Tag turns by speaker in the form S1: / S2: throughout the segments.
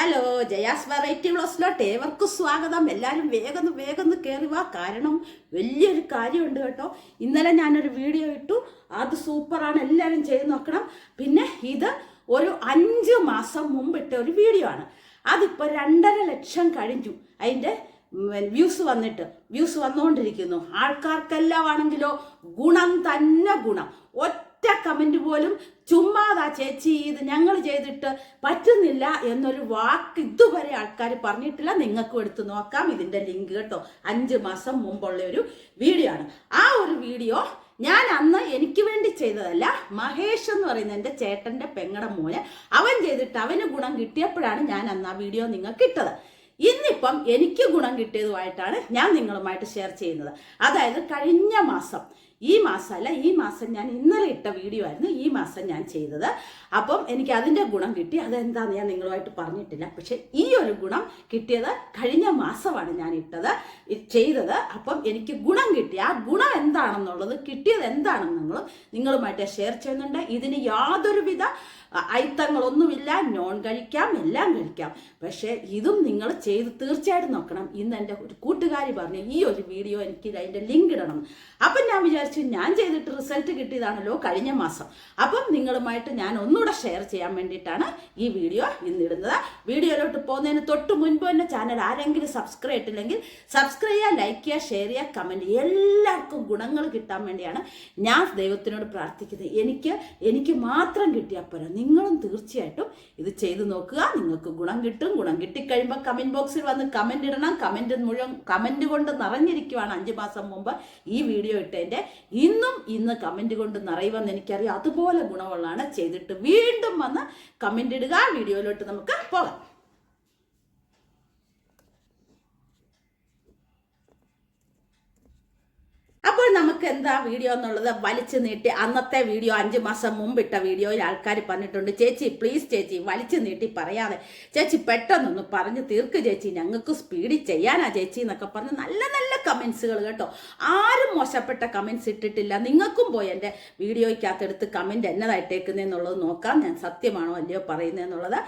S1: Hello Jaya's variety വ്ളോസിലോട്ട് ഏവർക്കും സ്വാഗതം. എല്ലാവരും വേഗം വേഗം കയറി വാ. കാരണം വലിയൊരു കാര്യമുണ്ട് കേട്ടോ. ഇന്നലെ ഞാനൊരു വീഡിയോ ഇട്ടു. അത് സൂപ്പറാണ്. എല്ലാവരും ചെയ്ത് നോക്കണം. പിന്നെ ഇത് ഒരു അഞ്ച് മാസം മുമ്പിട്ട ഒരു വീഡിയോ ആണ്. അതിപ്പോൾ രണ്ടര ലക്ഷം കഴിഞ്ഞു. അതിന്റെ വ്യൂസ് വന്നിട്ട്. വ്യൂസ് വന്നുകൊണ്ടിരിക്കുന്നു. ആൾക്കാർക്കെല്ലാം ആണെങ്കിലോ ഗുണം തന്നെ ഗുണം. ഒറ്റ കമന്റ് പോലും ചുമ്മാതാ ചേച്ചി ഇത് ഞങ്ങൾ ചെയ്തിട്ട് പറ്റുന്നില്ല എന്നൊരു വാക്ക് ഇതുവരെ ആൾക്കാർ പറഞ്ഞിട്ടില്ല. നിങ്ങൾക്കും എടുത്ത് നോക്കാം. ഇതിന്റെ ലിങ്ക് കേട്ടോ. അഞ്ച് മാസം മുമ്പുള്ള ഒരു വീഡിയോ ആണ്. ആ ഒരു വീഡിയോ ഞാൻ അന്ന് എനിക്ക് വേണ്ടി ചെയ്തതല്ല മഹേഷ് എന്ന് പറയുന്ന എന്റെ ചേട്ടന്റെ പെങ്ങടെ മോന് അവൻ ചെയ്തിട്ട് അവന് ഗുണം കിട്ടിയപ്പോഴാണ് ഞാൻ അന്ന് ആ വീഡിയോ നിങ്ങൾക്ക് ഇട്ടത്. ഇന്നിപ്പം എനിക്ക് ഗുണം കിട്ടിയതുമായിട്ടാണ് ഞാൻ നിങ്ങളുമായിട്ട് ഷെയർ ചെയ്യുന്നത്. അതായത് കഴിഞ്ഞ മാസം ഈ മാസമല്ല ഈ മാസം ഞാൻ ഇന്നലെ ഇട്ട വീഡിയോ ആയിരുന്നു ഈ മാസം ഞാൻ ചെയ്തത്. അപ്പം എനിക്ക് അതിന്റെ ഗുണം കിട്ടി. അതെന്താന്ന് ഞാൻ നിങ്ങളുമായിട്ട് പറഞ്ഞിട്ടില്ല. പക്ഷെ ഈ ഒരു ഗുണം കിട്ടിയത് കഴിഞ്ഞ മാസമാണ് ഞാൻ ഇട്ടത് ചെയ്തത്. അപ്പം എനിക്ക് ഗുണം കിട്ടി. ആ ഗുണം എന്താണെന്നുള്ളത് കിട്ടിയത് എന്താണെന്ന് എന്താണെന്നുള്ളത് നിങ്ങളുമായിട്ട് ഷെയർ ചെയ്യുന്നുണ്ട്. ഇതിന് യാതൊരുവിധ ഐത്തങ്ങളൊന്നുമില്ല നോൺ കഴിക്കാം എല്ലാം കഴിക്കാം. പക്ഷേ ഇതും നിങ്ങൾ ചെയ്ത് തീർച്ചയായിട്ടും നോക്കണം. ഇന്ന് എന്റെ ഒരു കൂട്ടുകാരി പറഞ്ഞു ഈ ഒരു വീഡിയോ എനിക്ക് അതിന്റെ ലിങ്ക് ഇടണം. അപ്പം ഞാൻ വിചാരിച്ചു ഞാൻ ചെയ്തിട്ട് റിസൾട്ട് കിട്ടിയതാണല്ലോ കഴിഞ്ഞ മാസം. അപ്പം നിങ്ങളുമായിട്ട് ഞാൻ ഒന്നുകൂടെ ഷെയർ ചെയ്യാൻ വേണ്ടിയിട്ടാണ് ഈ വീഡിയോ ഇന്നിടുന്നത് വീഡിയോയിലോട്ട് പോകുന്നതിന് തൊട്ട് മുൻപ് തന്നെ ചാനൽ ആരെങ്കിലും സബ്സ്ക്രൈബ് ചെയ്തിട്ടില്ലെങ്കിൽ സബ്സ്ക്രൈബ് ചെയ്യുക ലൈക്ക് ചെയ്യുക ഷെയർ ചെയ്യുക കമന്റ് എല്ലാവർക്കും ഗുണങ്ങൾ കിട്ടാൻ വേണ്ടിയാണ് ഞാൻ ദൈവത്തിനോട് പ്രാർത്ഥിക്കുന്നത്. എനിക്ക് എനിക്ക് മാത്രം കിട്ടിയാൽ പോരാ. നിങ്ങളും തീർച്ചയായിട്ടും ഇത് ചെയ്തു നോക്കുക. നിങ്ങൾക്ക് ഗുണം കിട്ടും. ഗുണം കിട്ടിക്കഴിയുമ്പോൾ കമന്റ് ബോക്സിൽ വന്ന് കമന്റ് ഇടണം. കമന്റ് മുഴുവൻ കമന്റ് കൊണ്ട് നിറഞ്ഞിരിക്കുവാണ് അഞ്ച് മാസം മുമ്പ് ഈ വീഡിയോ ഇട്ടതിന്റെ ഇന്നും ഇന്ന് കമന്റ് കൊണ്ട് നിറയുമെന്ന് എനിക്കറിയാം. അതുപോലെ ഗുണമുള്ളതാണ് ചെയ്തിട്ട് വീണ്ടും വന്ന് കമന്റ് ഇടുക. വീഡിയോയിലോട്ട് നമുക്ക് പോകാം. അപ്പോൾ നമുക്ക് എന്താ വീഡിയോ എന്നുള്ളത് വലിച്ചു നീട്ടി അന്നത്തെ വീഡിയോ അഞ്ച് മാസം മുമ്പിട്ട വീഡിയോയിൽ ആൾക്കാർ പറഞ്ഞിട്ടുണ്ട് ചേച്ചി പ്ലീസ് ചേച്ചി വലിച്ചു നീട്ടി പറയാതെ. ചേച്ചി പെട്ടെന്നൊന്ന് പറഞ്ഞ് തീർക്ക് ചേച്ചി. ഞങ്ങൾക്ക് സ്പീഡിൽ ചെയ്യാനാ ചേച്ചി എന്നൊക്കെ പറഞ്ഞ് നല്ല നല്ല കമൻസുകൾ കേട്ടോ. ആരും മോശപ്പെട്ട കമൻസ് ഇട്ടിട്ടില്ല. നിങ്ങൾക്കും പോയി എന്റെ വീഡിയോയ്ക്കകത്തെടുത്ത് കമന്റ് എന്നതായിട്ടേക്കുന്നതെന്നുള്ളത് നോക്കാം. ഞാൻ സത്യമാണോ അല്ലയോ പറയുന്നതെന്നുള്ളത്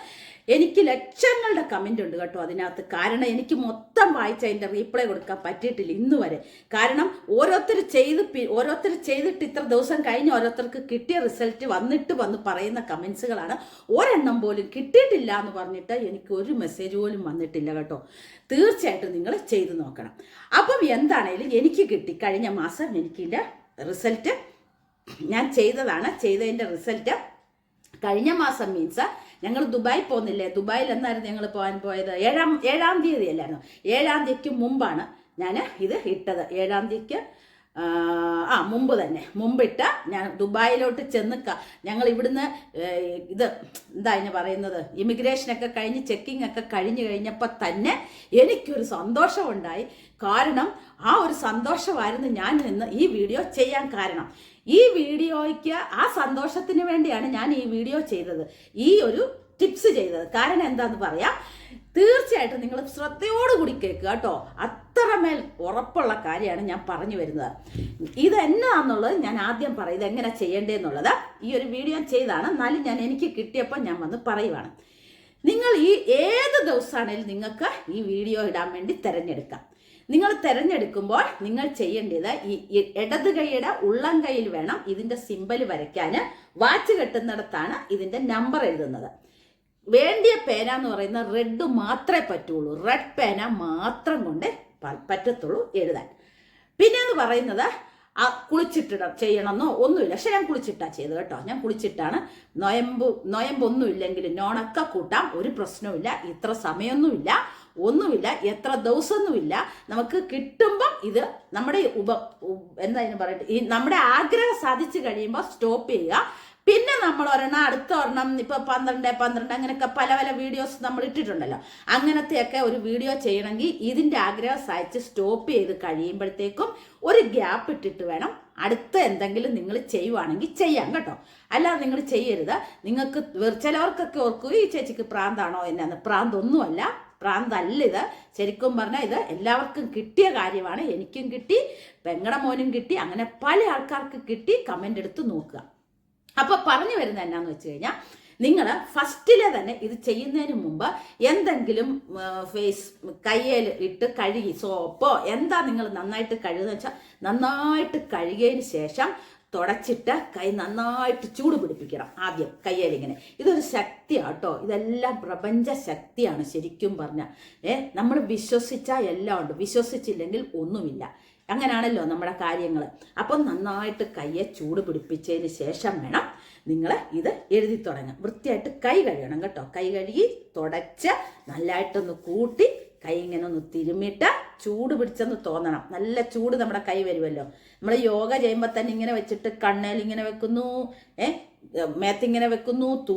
S1: എനിക്ക് ലക്ഷങ്ങളുടെ കമന്റ് ഉണ്ട് കേട്ടോ അതിനകത്ത്. കാരണം എനിക്ക് മൊത്തം വായിച്ച് അതിന്റെ റീപ്ലൈ കൊടുക്കാൻ പറ്റിയിട്ടില്ല ഇന്ന് വരെ. കാരണം ഓരോരുത്തർ ചെയ്ത് ഓരോരുത്തർ ചെയ്തിട്ട് ഇത്ര ദിവസം കഴിഞ്ഞ് ഓരോരുത്തർക്ക് കിട്ടിയ റിസൾട്ട് വന്നിട്ട് വന്ന് പറയുന്ന കമൻസുകളാണ് ഒരെണ്ണം പോലും കിട്ടിയിട്ടില്ല എന്ന് പറഞ്ഞിട്ട് എനിക്ക് ഒരു മെസ്സേജ് പോലും വന്നിട്ടില്ല കേട്ടോ. തീർച്ചയായിട്ടും നിങ്ങൾ ചെയ്ത് നോക്കണം. അപ്പം എന്താണേലും എനിക്ക് കിട്ടി. കഴിഞ്ഞ മാസം എനിക്കിന്റെ റിസൾട്ട് ഞാൻ ചെയ്തതാണ്. ചെയ്തതിന്റെ റിസൾട്ട് കഴിഞ്ഞ മാസം മീൻസ് ഞങ്ങൾ ദുബായി പോകുന്നില്ലേ ദുബായിൽ എന്നായിരുന്നു ഞങ്ങൾ പോകാൻ പോയത്? ഏഴാം ഏഴാം തീയതി അല്ലായിരുന്നു? ഏഴാം തീയതിക്ക് മുമ്പാണ് ഞാൻ ഇത് ഇട്ടത്. ഏഴാം തീയതിക്ക് ആ, മുമ്പ് തന്നെ. മുമ്പിട്ട് ഞാൻ ദുബായിലോട്ട് ചെന്ന് ഞങ്ങൾ ഇവിടുന്ന് ഇത് എന്താ അതിന് പറയുന്നത്? ഇമിഗ്രേഷനൊക്കെ കഴിഞ്ഞ് ചെക്കിംഗ് ഒക്കെ കഴിഞ്ഞ് കഴിഞ്ഞപ്പോൾ തന്നെ എനിക്കൊരു സന്തോഷമുണ്ടായി കാരണം ആ ഒരു സന്തോഷമായിരുന്നു ഞാൻ നിന്ന് ഈ വീഡിയോ ചെയ്യാൻ കാരണം. ഈ വീഡിയോയ്ക്ക് ആ സന്തോഷത്തിന് വേണ്ടിയാണ് ഞാൻ ഈ വീഡിയോ ചെയ്തത്. ഈ ഒരു ടിപ്സ് ചെയ്തത്. കാരണം എന്താന്ന് പറയാം? തീർച്ചയായിട്ടും നിങ്ങൾ ശ്രദ്ധയോടുകൂടി കേൾക്കുക കേട്ടോ. അത്രമേൽ ഉറപ്പുള്ള കാര്യമാണ് ഞാൻ പറഞ്ഞു വരുന്നത്. ഇത് എന്നാന്നുള്ളത് ഞാൻ ആദ്യം പറയും. എങ്ങനെ ചെയ്യേണ്ടതെന്നുള്ളത് ഈ ഒരു വീഡിയോ ചെയ്താണ്. എന്നാലും ഞാൻ എനിക്ക് കിട്ടിയപ്പോൾ ഞാൻ വന്ന് പറയുവാണ്. നിങ്ങൾ ഈ ഏത് ദിവസമാണെങ്കിലും നിങ്ങൾക്ക് ഈ വീഡിയോ ഇടാൻ വേണ്ടി തിരഞ്ഞെടുക്കാം. നിങ്ങൾ തിരഞ്ഞെടുക്കുമ്പോൾ നിങ്ങൾ ചെയ്യേണ്ടത് ഈ ഇടത് കൈയുടെ ഉള്ളം കൈയിൽ വേണം ഇതിന്റെ സിമ്പൽ വരയ്ക്കാൻ. വാച്ച് കെട്ടുന്നിടത്താണ് ഇതിന്റെ നമ്പർ എഴുതുന്നത്. വേണ്ടിയ പേന എന്ന് പറയുന്ന റെഡ് മാത്രമേ പറ്റുള്ളൂ. റെഡ് പേന മാത്രം കൊണ്ട് പറ്റത്തുള്ളൂ എഴുതാൻ. പിന്നെ എന്ന് പറയുന്നത് ആ കുളിച്ചിട്ടിട ചെയ്യണമെന്നോ ഒന്നുമില്ല. പക്ഷെ ഞാൻ കുളിച്ചിട്ടാ ചെയ്തത് കേട്ടോ. ഞാൻ കുളിച്ചിട്ടാണ് നൊയമ്പ് നൊയമ്പൊന്നും ഇല്ലെങ്കിൽ നോണൊക്കെ കൂട്ടാം ഒരു പ്രശ്നവുമില്ല. ഇത്ര സമയമൊന്നുമില്ല. ഒന്നുമില്ല. എത്ര ദിവസമൊന്നുമില്ല. നമുക്ക് കിട്ടുമ്പം ഇത് നമ്മുടെ ഉപ എന്താ പറയട്ടെ? ഈ നമ്മുടെ ആഗ്രഹം സാധിച്ചു കഴിയുമ്പോൾ സ്റ്റോപ്പ് ചെയ്യുക. പിന്നെ നമ്മൾ ഒരെണ്ണം അടുത്ത ഒരെണ്ണം ഇപ്പൊ പന്ത്രണ്ട് പന്ത്രണ്ട് അങ്ങനെയൊക്കെ പല പല വീഡിയോസ് നമ്മൾ ഇട്ടിട്ടുണ്ടല്ലോ. അങ്ങനത്തെയൊക്കെ ഒരു വീഡിയോ ചെയ്യണമെങ്കിൽ ഇതിന്റെ ആഗ്രഹം സഹിച്ച് സ്റ്റോപ്പ് ചെയ്ത് കഴിയുമ്പോഴത്തേക്കും ഒരു ഗ്യാപ്പ് ഇട്ടിട്ട് വേണം അടുത്ത എന്തെങ്കിലും നിങ്ങൾ ചെയ്യുവാണെങ്കിൽ ചെയ്യാം കേട്ടോ. അല്ലാതെ നിങ്ങൾ ചെയ്യരുത്. നിങ്ങൾക്ക് വെർ- ചിലവർക്കൊക്കെ ഓർക്കും ഈ ചേച്ചിക്ക് പ്രാന്താണോ എന്നാന്ന്. പ്രാന്തൊന്നുമല്ല. പ്രാന്തല്ല ഇത് ശരിക്കും പറഞ്ഞാൽ ഇത് എല്ലാവർക്കും കിട്ടിയ കാര്യമാണ്. എനിക്കും കിട്ടി പെങ്ങട മോനും കിട്ടി അങ്ങനെ പല ആൾക്കാർക്ക് കിട്ടി കമന്റ് എടുത്ത് നോക്കുക. അപ്പൊ പറഞ്ഞു വരുന്നത് എന്നാന്ന് വെച്ച് കഴിഞ്ഞാൽ നിങ്ങൾ ഫസ്റ്റിലെ തന്നെ ഇത് ചെയ്യുന്നതിന് മുമ്പ് എന്തെങ്കിലും ഫേസ് കയ്യിൽ ഇട്ട് കഴുകി സോപ്പോ എന്താ നിങ്ങൾ നന്നായിട്ട് കഴുകുന്ന വെച്ചാൽ നന്നായിട്ട് കഴുകിയതിന് ശേഷം തുടച്ചിട്ട് കൈ നന്നായിട്ട് ചൂട് പിടിപ്പിക്കണം ആദ്യം കയ്യേലിങ്ങനെ ഇതൊരു ശക്തിയാണ് കേട്ടോ ഇതെല്ലാം പ്രപഞ്ച ശക്തിയാണ് ശരിക്കും പറഞ്ഞാൽ ഏ നമ്മൾ വിശ്വസിച്ചാൽ എല്ലാം ഉണ്ട്. വിശ്വസിച്ചില്ലെങ്കിൽ ഒന്നുമില്ല. അങ്ങനെയാണല്ലോ നമ്മുടെ കാര്യങ്ങൾ അപ്പം നന്നായിട്ട് കയ്യെ ചൂട് പിടിപ്പിച്ചതിന് ശേഷം വേണം നിങ്ങൾ ഇത് എഴുതി തുടങ്ങാം വൃത്തിയായിട്ട് കൈ കഴുകണം കേട്ടോ. കൈ കഴുകി തുടച്ച് നല്ലതായിട്ടൊന്ന് കൂട്ടി കൈ ഇങ്ങനെ ഒന്ന് തിരുമ്മിയിട്ട് ചൂട് പിടിച്ചെന്ന് തോന്നണം. നല്ല ചൂട് നമ്മുടെ കൈ വരുമല്ലോ. നമ്മൾ യോഗ ചെയ്യുമ്പോൾ തന്നെ ഇങ്ങനെ വെച്ചിട്ട് കണ്ണേൽ ഇങ്ങനെ വെക്കുന്നു. ഏ? മേത്തിങ്ങനെ വെക്കുന്നു തൂ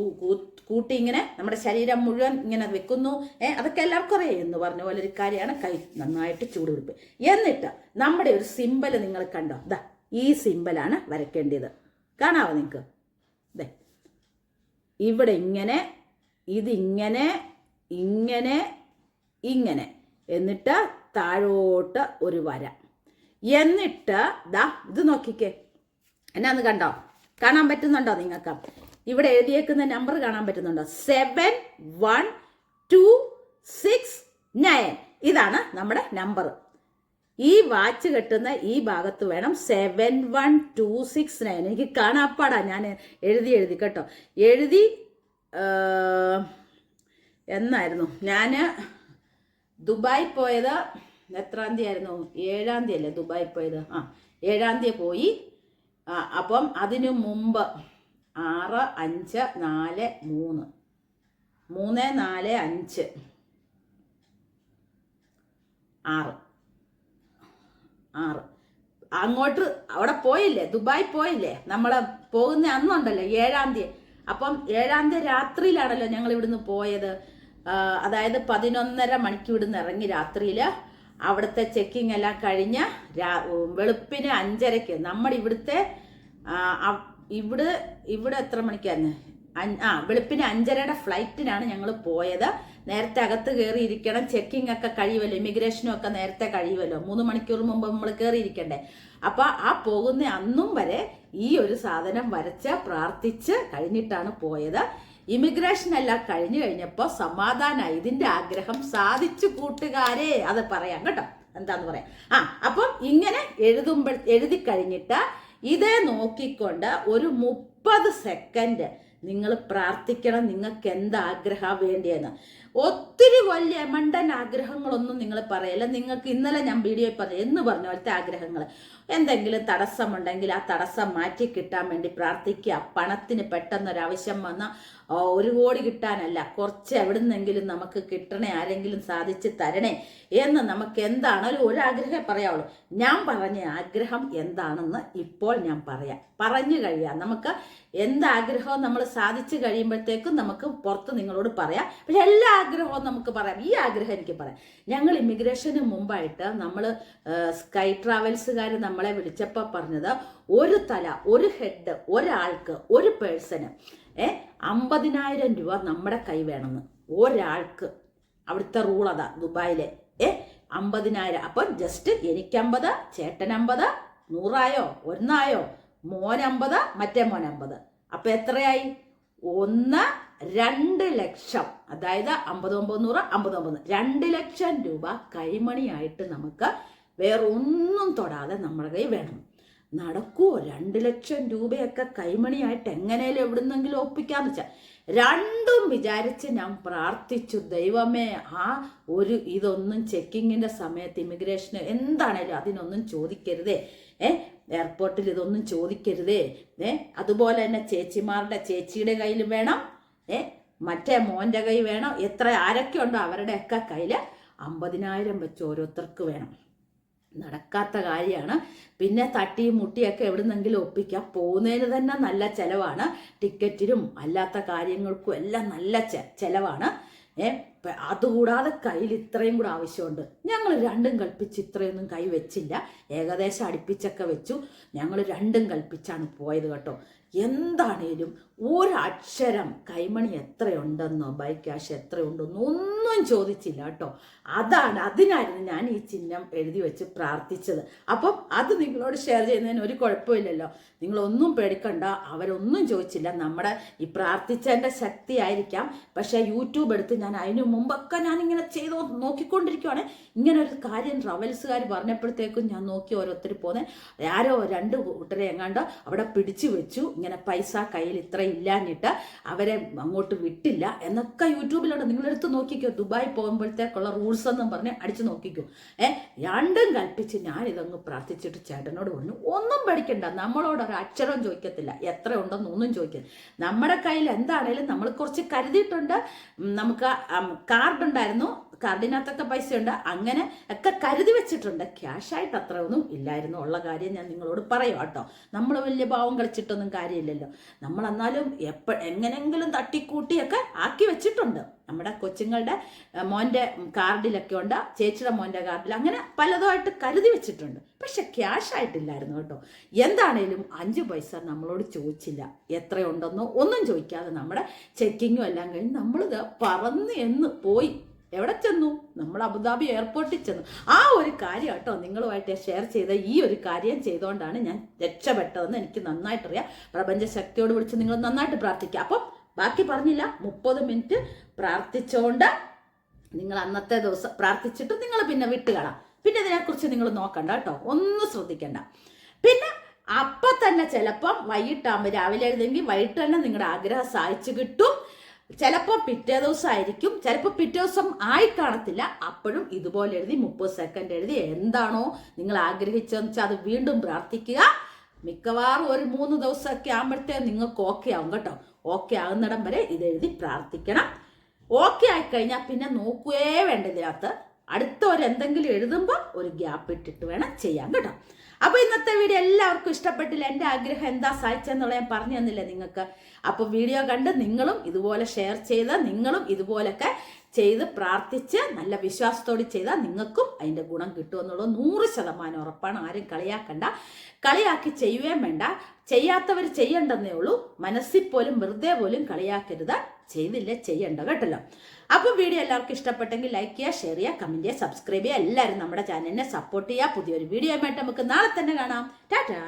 S1: കൂട്ടി ഇങ്ങനെ നമ്മുടെ ശരീരം മുഴുവൻ ഇങ്ങനെ വെക്കുന്നു. ഏ അതൊക്കെ എല്ലാവർക്കും അറിയാം എന്ന് പറഞ്ഞ പോലെ ഒരു കാര്യമാണ് കൈ നന്നായിട്ട് ചൂട് പിടിപ്പ് എന്നിട്ട് നമ്മുടെ ഒരു സിമ്പൽ നിങ്ങൾ കണ്ടോ? ദാ ഈ സിമ്പലാണ് വരയ്ക്കേണ്ടത്. കാണാവോ നിങ്ങൾക്ക് ദേ ഇവിടെ ഇങ്ങനെ ഇതിങ്ങനെ ഇങ്ങനെ ഇങ്ങനെ. എന്നിട്ട് താഴോട്ട് ഒരു വര. എന്നിട്ട് ദാ ഇത് നോക്കിക്കേ. എന്നാന്ന് കണ്ടോ? കാണാൻ പറ്റുന്നുണ്ടോ നിങ്ങൾക്ക്? ഇവിടെ എഴുതിയേക്കുന്ന നമ്പർ കാണാൻ പറ്റുന്നുണ്ടോ? Seven one two six nine ഇതാണ് നമ്മുടെ നമ്പർ ഈ വാച്ച് കെട്ടുന്ന ഈ ഭാഗത്ത് വേണം seven one two six nine എനിക്ക് കാണാപ്പാടാ ഞാൻ എഴുതി എഴുതി കേട്ടോ. എഴുതി എന്നായിരുന്നു? ഞാൻ ദുബായ് പോയത് എത്രാം തീയതി ആയിരുന്നു? ഏഴാം തീയതി അല്ലേ? ദുബായ് പോയത്. ആ ഏഴാം തീയതി പോയി. അപ്പം അതിനു മുമ്പ് ആറ് അഞ്ച് നാല് മൂന്ന്. മൂന്ന് നാല് അഞ്ച്. ആറ്. ആറ്. അങ്ങോട്ട് അവിടെ പോയില്ലേ? ദുബായ് പോയില്ലേ? നമ്മൾ പോകുന്ന അന്നുണ്ടല്ലോ ഏഴാം തീയതി. അപ്പം ഏഴാം തീയതി രാത്രിയിലാണല്ലോ ഞങ്ങൾ ഇവിടുന്ന് പോയത് അതായത് പതിനൊന്നര മണിക്ക് ഇവിടുന്ന് ഇറങ്ങി രാത്രിയിൽ അവിടുത്തെ ചെക്കിംഗ് എല്ലാം കഴിഞ്ഞ് വെളുപ്പിന് അഞ്ചരയ്ക്ക് നമ്മുടെ ഇവിടുത്തെ ഇവിടെ ഇവിടെ എത്ര മണിക്കായിരുന്നു ആ വെളുപ്പിന് അഞ്ചരയുടെ ഫ്ലൈറ്റിനാണ് ഞങ്ങൾ പോയത്. നേരത്തെ അകത്ത് കയറിയിരിക്കണം ചെക്കിംഗ് ഒക്കെ കഴിയുമല്ലോ ഇമിഗ്രേഷനും ഒക്കെ നേരത്തെ കഴിയുമല്ലോ. മൂന്ന് മണിക്കൂർ മുമ്പ് നമ്മൾ കയറിയിരിക്കണ്ടേ. അപ്പോൾ ആ പോകുന്ന അന്നും വരെ ഈ ഒരു സാധനം വരച്ച് പ്രാർത്ഥിച്ച് കഴിഞ്ഞിട്ടാണ് പോയത്. ഇമിഗ്രേഷൻ എല്ലാം കഴിഞ്ഞു കഴിഞ്ഞപ്പോൾ സമാധാനമായി ഇതിന്റെ ആഗ്രഹം സാധിച്ചു കൂട്ടുകാരെ. അത് പറയാം കേട്ടോ. എന്താന്ന് പറയാം. ആ അപ്പം ഇങ്ങനെ എഴുതുമ്പോൾ എഴുതി കഴിഞ്ഞിട്ട് ഇതേ നോക്കിക്കൊണ്ട് ഒരു മുപ്പത് സെക്കൻഡ് നിങ്ങൾ പ്രാർത്ഥിക്കണം നിങ്ങൾക്ക് എന്ത് വേണ്ടിയെന്ന്. ഒത്തിരി വലിയ മണ്ടൻ ആഗ്രഹങ്ങളൊന്നും നിങ്ങൾ പറയല്ല. നിങ്ങൾക്ക് ഇന്നലെ ഞാൻ വീഡിയോയിൽ പറഞ്ഞു എന്ന് പറഞ്ഞ പോലത്തെ ആഗ്രഹങ്ങൾ. എന്തെങ്കിലും തടസ്സമുണ്ടെങ്കിൽ ആ തടസ്സം മാറ്റി കിട്ടാൻ വേണ്ടി പ്രാർത്ഥിക്കുക. പണത്തിന് പെട്ടെന്നൊരാവശ്യം വന്ന ഒരു കോടി കിട്ടാനല്ല കുറച്ച് എവിടുന്നെങ്കിലും നമുക്ക് കിട്ടണേ ആരെങ്കിലും സാധിച്ച് തരണേ എന്ന് നമുക്ക് എന്താണ് ഒരു ആഗ്രഹം പറയാവുള്ളൂ. ഞാൻ പറഞ്ഞ ആഗ്രഹം എന്താണെന്ന് ഇപ്പോൾ ഞാൻ പറയാം. പറഞ്ഞു കഴിയാം. നമുക്ക് എന്താഗ്രഹവും നമ്മൾ സാധിച്ചു കഴിയുമ്പോഴത്തേക്കും നമുക്ക് പുറത്ത് നിങ്ങളോട് പറയാം. പക്ഷെ എല്ലാ ആഗ്രഹവും നമുക്ക് പറയാം. ഈ ആഗ്രഹം എനിക്ക് പറയാം. ഞങ്ങൾ ഇമിഗ്രേഷന് മുമ്പായിട്ട് നമ്മൾ സ്കൈ ട്രാവൽസുകാർ നമ്മളെ വിളിച്ചപ്പോൾ പറഞ്ഞത് ഒരു തല ഒരു ഹെഡ് ഒരാൾക്ക് ഒരു പേഴ്സണ് ഏ? അമ്പതിനായിരം രൂപ നമ്മുടെ കൈ വേണമെന്ന്. ഒരാൾക്ക്. അവിടുത്തെ റൂൾ അതാ ദുബായിലെ. ഏ? അമ്പതിനായിരം. അപ്പം ജസ്റ്റ് എനിക്കമ്പത് ചേട്ടനമ്പത് നൂറായോ ഒന്നായോ മോനമ്പത് മറ്റേ മോനമ്പത്. അപ്പം എത്രയായി? ഒന്ന് രണ്ട് ലക്ഷം. അതായത് അമ്പത് ഒമ്പത് നൂറ് അമ്പത് ഒമ്പത് രണ്ട് ലക്ഷം രൂപ കൈമണിയായിട്ട് നമുക്ക് വേറൊന്നും തൊടാതെ നമ്മുടെ കൈ വേണം. നടക്കുവോ രണ്ട് ലക്ഷം രൂപയൊക്കെ കൈമണിയായിട്ട് എങ്ങനെയാലും എവിടുന്നെങ്കിലും ഒപ്പിക്കാന്ന് വെച്ചാൽ രണ്ടും വിചാരിച്ച് ഞാൻ പ്രാർത്ഥിച്ചു. ദൈവമേ ആ ഒരു ഇതൊന്നും ചെക്കിങ്ങിന്റെ സമയത്ത് ഇമിഗ്രേഷന് എന്താണേലും അതിനൊന്നും ചോദിക്കരുതേ. ഏ എയർപോർട്ടിൽ ഇതൊന്നും ചോദിക്കരുതേ. ഏ അതുപോലെ തന്നെ ചേച്ചിമാരുടെ ചേച്ചിയുടെ കയ്യിൽ വേണം. ഏ മറ്റേ മോന്റെ കൈ വേണം. എത്ര ആരൊക്കെ ഉണ്ടോ അവരുടെയൊക്കെ കയ്യിൽ അമ്പതിനായിരം വെച്ച് ഓരോരുത്തർക്ക് വേണം. നടക്കാത്ത കാര്യമാണ്. പിന്നെ തട്ടിയും മുട്ടിയൊക്കെ എവിടുന്നെങ്കിലും ഒപ്പിക്കാം. പോകുന്നതിന് തന്നെ നല്ല ചിലവാണ്. ടിക്കറ്റിനും അല്ലാത്ത കാര്യങ്ങൾക്കും എല്ലാം നല്ല ചിലവാണ്. ഏ അതുകൂടാതെ കയ്യിൽ ഇത്രയും കൂടെ ആവശ്യമുണ്ട്. ഞങ്ങൾ രണ്ടും കൽപ്പിച്ച് ഇത്രയൊന്നും കൈ വെച്ചില്ല. ഏകദേശം അടുപ്പിച്ചൊക്കെ വെച്ചു. ഞങ്ങൾ രണ്ടും കൽപ്പിച്ചാണ് പോയത് കേട്ടോ. എന്താണേലും ഒരക്ഷരം കൈമണി എത്രയുണ്ടെന്നോ ബൈ ക്യാഷ് എത്രയുണ്ടെന്നോ ഒന്നും ചോദിച്ചില്ല കേട്ടോ. അതാണ് അതിനായിരുന്നു ഞാൻ ഈ ചിഹ്നം എഴുതി വെച്ച് പ്രാർത്ഥിച്ചത്. അപ്പം അത് നിങ്ങളോട് ഷെയർ ചെയ്യുന്നതിന് ഒരു കുഴപ്പമില്ലല്ലോ. നിങ്ങളൊന്നും പേടിക്കണ്ട അവരൊന്നും ചോദിച്ചില്ല. നമ്മുടെ ഈ പ്രാർത്ഥിച്ചതിന്റെ ശക്തി ആയിരിക്കാം. പക്ഷേ യൂട്യൂബ് എടുത്ത് ഞാൻ അതിനു മുമ്പൊക്കെ ഞാൻ ഇങ്ങനെ ചെയ്ത് നോക്കിക്കൊണ്ടിരിക്കുവാണ്. ഇങ്ങനെ ഒരു കാര്യം റവൽസുകാർ പറഞ്ഞപ്പോഴത്തേക്കും ഞാൻ നോക്കി ഓരോരുത്തർ പോകുന്നത് ആരോ രണ്ട് കൂട്ടരെ എങ്ങാണ്ട് അവിടെ പിടിച്ചു വെച്ചു. ഇങ്ങനെ പൈസ കയ്യിൽ ഇത്ര ഇല്ലാഞ്ഞിട്ട് അവരെ അങ്ങോട്ട് വിട്ടില്ല എന്നൊക്കെ യൂട്യൂബിലുണ്ട്. നിങ്ങളെടുത്ത് നോക്കിക്കോ. ദുബായ് പോകുമ്പോഴത്തേക്കുള്ള റൂൾസ് എന്നും പറഞ്ഞ് അടിച്ചു നോക്കിക്കോ. ഏ രണ്ടും കൽപ്പിച്ച് ഞാൻ ഇതങ്ങ് പ്രാർത്ഥിച്ചിട്ട് ചേട്ടനോട് പറഞ്ഞു ഒന്നും പഠിക്കണ്ട. നമ്മളോട് ഒരു അക്ഷരം ചോദിക്കത്തില്ല. എത്ര ഉണ്ടെന്ന് ഒന്നും ചോദിക്കില്ല നമ്മുടെ കയ്യിൽ എന്താണേലും നമ്മൾ കുറച്ച് കരുതിയിട്ടുണ്ട്. നമുക്ക് കാർഡ് ഉണ്ടായിരുന്നു. കാർഡിനകത്തൊക്കെ പൈസ ഉണ്ട് അങ്ങനെ ഒക്കെ കരുതി വെച്ചിട്ടുണ്ട്. ക്യാഷായിട്ട് അത്ര ഒന്നും ഇല്ലായിരുന്നു. ഉള്ള കാര്യം ഞാൻ നിങ്ങളോട് പറയാം കേട്ടോ. നമ്മൾ വലിയ ഭാവം കളിച്ചിട്ടൊന്നും കാര്യമില്ലല്ലോ. നമ്മൾ എന്നാലും എപ്പ എങ്ങനെങ്കിലും തട്ടിക്കൂട്ടിയൊക്കെ ആക്കി വെച്ചിട്ടുണ്ട്. നമ്മുടെ കൊച്ചുങ്ങളുടെ മോന്റെ കാർഡിലൊക്കെ ഉണ്ട്. ചേച്ചിയുടെ മോന്റെ കാർഡിൽ അങ്ങനെ പലതുമായിട്ട് കരുതി വെച്ചിട്ടുണ്ട്. പക്ഷെ ക്യാഷ് ആയിട്ടില്ലായിരുന്നു കേട്ടോ. എന്താണേലും അഞ്ച് പൈസ നമ്മളോട് ചോദിച്ചില്ല. എത്രയുണ്ടെന്നോ ഒന്നും ചോദിക്കാതെ നമ്മുടെ ചെക്കിങ്ങും എല്ലാം കഴിഞ്ഞ് നമ്മളിത് പറന്ന് എന്ന് പോയി. എവിടെ ചെന്നു? നമ്മൾ അബുദാബി എയർപോർട്ടിൽ ചെന്നു. ആ ഒരു കാര്യം കേട്ടോ നിങ്ങളുമായിട്ട് ഷെയർ ചെയ്ത ഈ ഒരു കാര്യം ചെയ്തുകൊണ്ടാണ് ഞാൻ രക്ഷപ്പെട്ടതെന്ന് എനിക്ക് നന്നായിട്ടറിയാം. പ്രപഞ്ച ശക്തിയോട് വിളിച്ച് നിങ്ങൾ നന്നായിട്ട് പ്രാർത്ഥിക്കുക. അപ്പം ബാക്കി പറഞ്ഞില്ല മുപ്പത് മിനിറ്റ് പ്രാർത്ഥിച്ചുകൊണ്ട് നിങ്ങൾ അന്നത്തെ ദിവസം പ്രാർത്ഥിച്ചിട്ട് നിങ്ങൾ പിന്നെ വിട്ടുകളാം പിന്നെ ഇതിനെക്കുറിച്ച് നിങ്ങൾ നോക്കണ്ട കേട്ടോ ഒന്നും ശ്രദ്ധിക്കണ്ട. പിന്നെ അപ്പം തന്നെ ചിലപ്പം വൈകിട്ടാകുമ്പോൾ രാവിലെ എഴുതെങ്കിൽ വൈകിട്ട് തന്നെ നിങ്ങളുടെ ആഗ്രഹം സാധിച്ചു കിട്ടും. ചിലപ്പോൾ പിറ്റേ ദിവസം ആയിരിക്കും ചിലപ്പോൾ പിറ്റേ ദിവസം ആയി കാണത്തില്ല. അപ്പോഴും ഇതുപോലെ എഴുതി മുപ്പത് സെക്കൻഡ് എഴുതി എന്താണോ നിങ്ങൾ ആഗ്രഹിച്ചതെന്ന് വെച്ചാൽ അത് വീണ്ടും പ്രാർത്ഥിക്കുക. മിക്കവാറും ഒരു മൂന്ന് ദിവസമൊക്കെ ആകുമ്പോഴത്തേ നിങ്ങൾക്ക് ഓക്കെ ആവും കേട്ടോ. ഓക്കെ ആകുന്നിടം വരെ ഇതെഴുതി പ്രാർത്ഥിക്കണം. ഓക്കെ ആയിക്കഴിഞ്ഞാൽ പിന്നെ നോക്കുകയേ വേണ്ട ഇതിനകത്ത്. അടുത്ത ഒരു എന്തെങ്കിലും എഴുതുമ്പോൾ ഒരു ഗ്യാപ്പ് ഇട്ടിട്ട് വേണം ചെയ്യാൻ കേട്ടോ. അപ്പോൾ ഇന്നത്തെ വീഡിയോ എല്ലാവർക്കും ഇഷ്ടപ്പെട്ടില്ല എന്റെ ആഗ്രഹം എന്താ സാധിച്ചെന്നുള്ള ഞാൻ പറഞ്ഞു തന്നില്ലേ നിങ്ങൾക്ക്. അപ്പോൾ വീഡിയോ കണ്ട് നിങ്ങളും ഇതുപോലെ ഷെയർ ചെയ്ത് നിങ്ങളും ഇതുപോലൊക്കെ ചെയ്ത് പ്രാർത്ഥിച്ച് നല്ല വിശ്വാസത്തോടെ ചെയ്താൽ നിങ്ങൾക്കും അതിന്റെ ഗുണം കിട്ടുമെന്നുള്ളത് നൂറ് ശതമാനം ഉറപ്പാണ്. ആരും കളിയാക്കണ്ട. കളിയാക്കി ചെയ്യുകയും വേണ്ട. ചെയ്യാത്തവർ ചെയ്യണ്ടെന്നേ ഉള്ളൂ. മനസ്സിൽ പോലും വെറുതെ പോലും കളിയാക്കരുത്. ചെയ്തില്ല ചെയ്യണ്ട കേട്ടല്ലോ. അപ്പോൾ വീഡിയോ എല്ലാവർക്കും ഇഷ്ടപ്പെട്ടെങ്കിൽ ലൈക്ക് ചെയ്യുക ഷെയർ ചെയ്യുക കമന്റ് ചെയ്യുക സബ്സ്ക്രൈബ് ചെയ്യുക. എല്ലാവരും നമ്മുടെ ചാനലിനെ സപ്പോർട്ട് ചെയ്യുക. പുതിയൊരു വീഡിയോ ആയിട്ട് നമുക്ക് നാളെ തന്നെ കാണാം. ടാറ്റാ.